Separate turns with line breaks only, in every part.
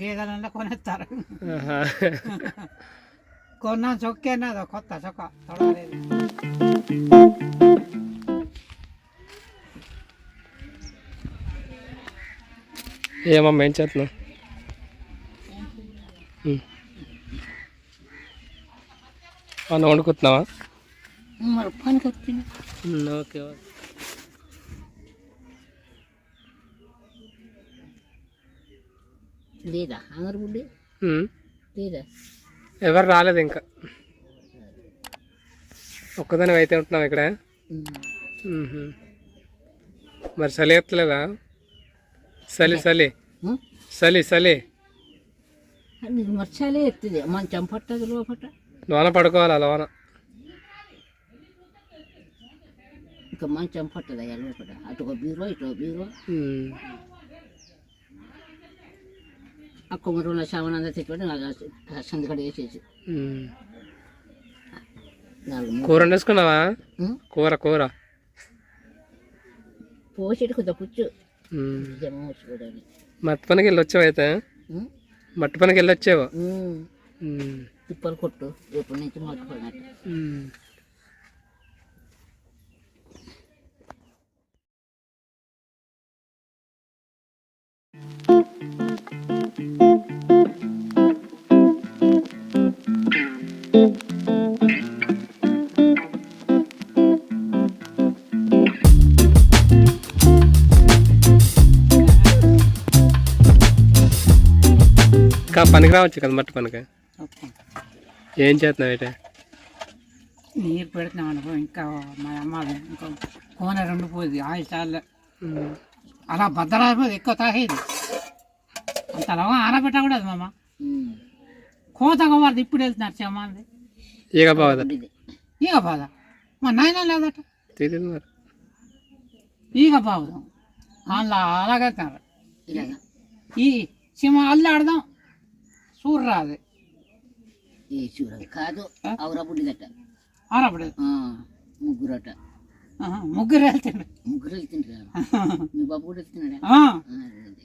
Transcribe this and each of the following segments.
గేదెలన్నా కొనేస్తారు. కొన్నా చొక్కేనా కొత్త చొక్క తొడగలేదు
ఏమమ్మా ఏం చేస్తున్నావు. అన్నం వండుకుంటున్నావా?
మరి పనికి వచ్చింది.
Um, okay okay.
లేదా? అంగరబుడ్డి
ఉమ్.
లేదా?
ఎవరు రాలేదు ఇంకా. ఒక్కదాని అయితే ఉంటున్నావు ఇక్కడ. మరి చలి ఎత్తలేదా? చలి చలి. చలి చలి.
నీకు మర్చాలే ఎత్తిది. మంచం పట్టదు లోపట.
లోన పడుకోవాలా లోన?
ఇంకా మంచం పట్టదు లోపట. అటు ఒక బీరో ఇటు ఒక బీరో. ఆ కుమరంలో శవనంద తెచ్చుకొని సందికడ వేసేసి.
ఉమ్.
నాలుగు మూడు.
కూర వండేసుకున్నావా? కూర కూర.
పోసేటి కొద్దిగా పుచ్చు.
మట్టి పనికి వెళ్ళి వచ్చావు అయితే మట్టి పనికి వెళ్ళి వచ్చావు
ఉమ్,
ఉమ్.
తిప్పలు కొట్టు రేపటి నుంచి మొట్టుకున్నట్టు
ఉమ్. ఇంకా పనికి రావచ్చు కదా మట్టి పనికి? ఏం చేస్తున్నావు అయితే?
నీరు పెడుతున్నాం అనుకో ఇంకా మా అమ్మ ఇంకా కోన రెండిపోయింది ఆయిల్ చాలు. అలా భద్రాయిపోయింది ఎక్కువ తాగేది. అంత లవం ఆరబెట్టకూడదు మామ. కోతగా వారిది ఇప్పుడు వెళ్తున్నారు చెమ్మంది
ఇక
ఇది.
ఈగ బాధ మా నాయన లేదట.
తెలియదు మరి.
ఈగ బాగుదాం అందులో అలాగైతున్నారు
ఇలాగా
ఈ సిమ అల్లాడదాం చూడరాదు
ఈ చూడదు కాదు అవురా బుడ్డిదట
ఆరబడదు
ఆ, ముగ్గురట.
ముగ్గురు వెళ్తుండ్రు.
ముగ్గురు వెళ్తుంటారు మీ బాబు కూడా వెళ్తున్నాడా?
ఆ,
అదే.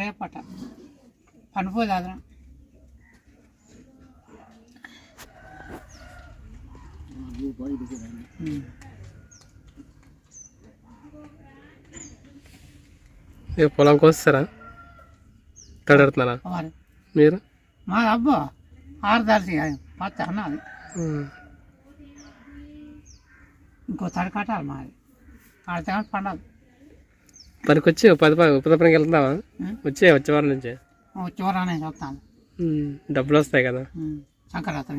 రేపట. పనిపోదు అదనం
పొలం కోస్తారా తడెడుతున్నారా
మరి? మా అబ్బా ఆరు దర్శి పచ్చ అన్నది. ఇంకో తడి కట్టాలి మాది. ఆడితే పండదు.
పనికి వచ్చి పది పది ఉపద పనికి వెళ్తున్నావా?
ఉమ్.
వచ్చే వచ్చే వారం నుంచి?
చివరానే చూస్తాను
ఉమ్. డబ్బులు వస్తాయి కదా?
సంక్రాంతి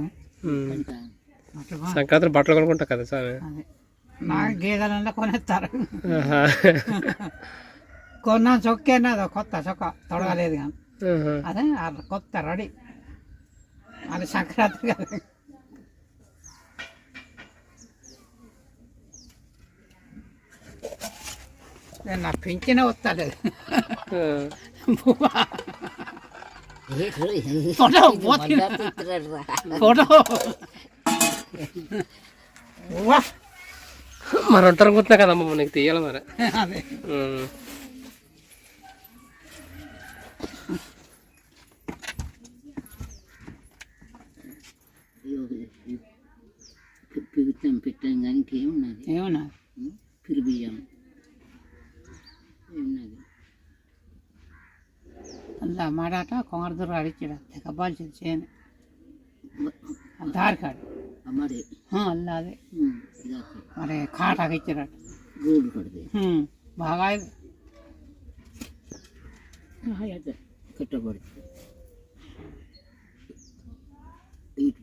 సంక్రాంతి బట్టలు కొనుక్కుంటా కదా సార్
నాకు గేదెలన్నా కొనేస్తారు.
ఆహా.
కొన్నా చొక్కేనా కొత్త చొక్క. తొడగలేదు కానీ. అదే కొత్త రెడీ. అది సంక్రాంతి కదా. నేను నా పెంచిన వస్తలేదు.
ఆ.
ఏ, చూడు,
ఫోటో
ఇది
పోతుంది.
మళ్ళా తిప్పుతాడు రా.
ఫోటో వా
మరి ఒంటరి అనుకుంటున్నా కదమ్మా నీకు తీయాలి మరి.
అదే.
పిగుతాం పెట్టాం కానీ ఇంకేమున్నది
ఏమన్నా
పిరిబియ్యం ఏమున్నది
అలా మాడాట కొంగరదూరు అడిచాడు తెగబాల్సింది చేయని దారి కాడు
అమ్మడి
అల్లా అదే
ఇదాక
మరి కాటాకి ఇచ్చారట
గోడు కడితే
హ్మ్, బాగా అయింది.
కట్టబడి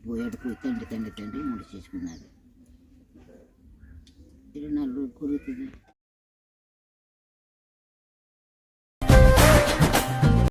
ఇటు పోయాడు పోయి తండ్రి తండ్రి తండ్రి ముడి చేసుకున్నారు. ఇరవై నాలుగు రోజులు కురుగుతుంది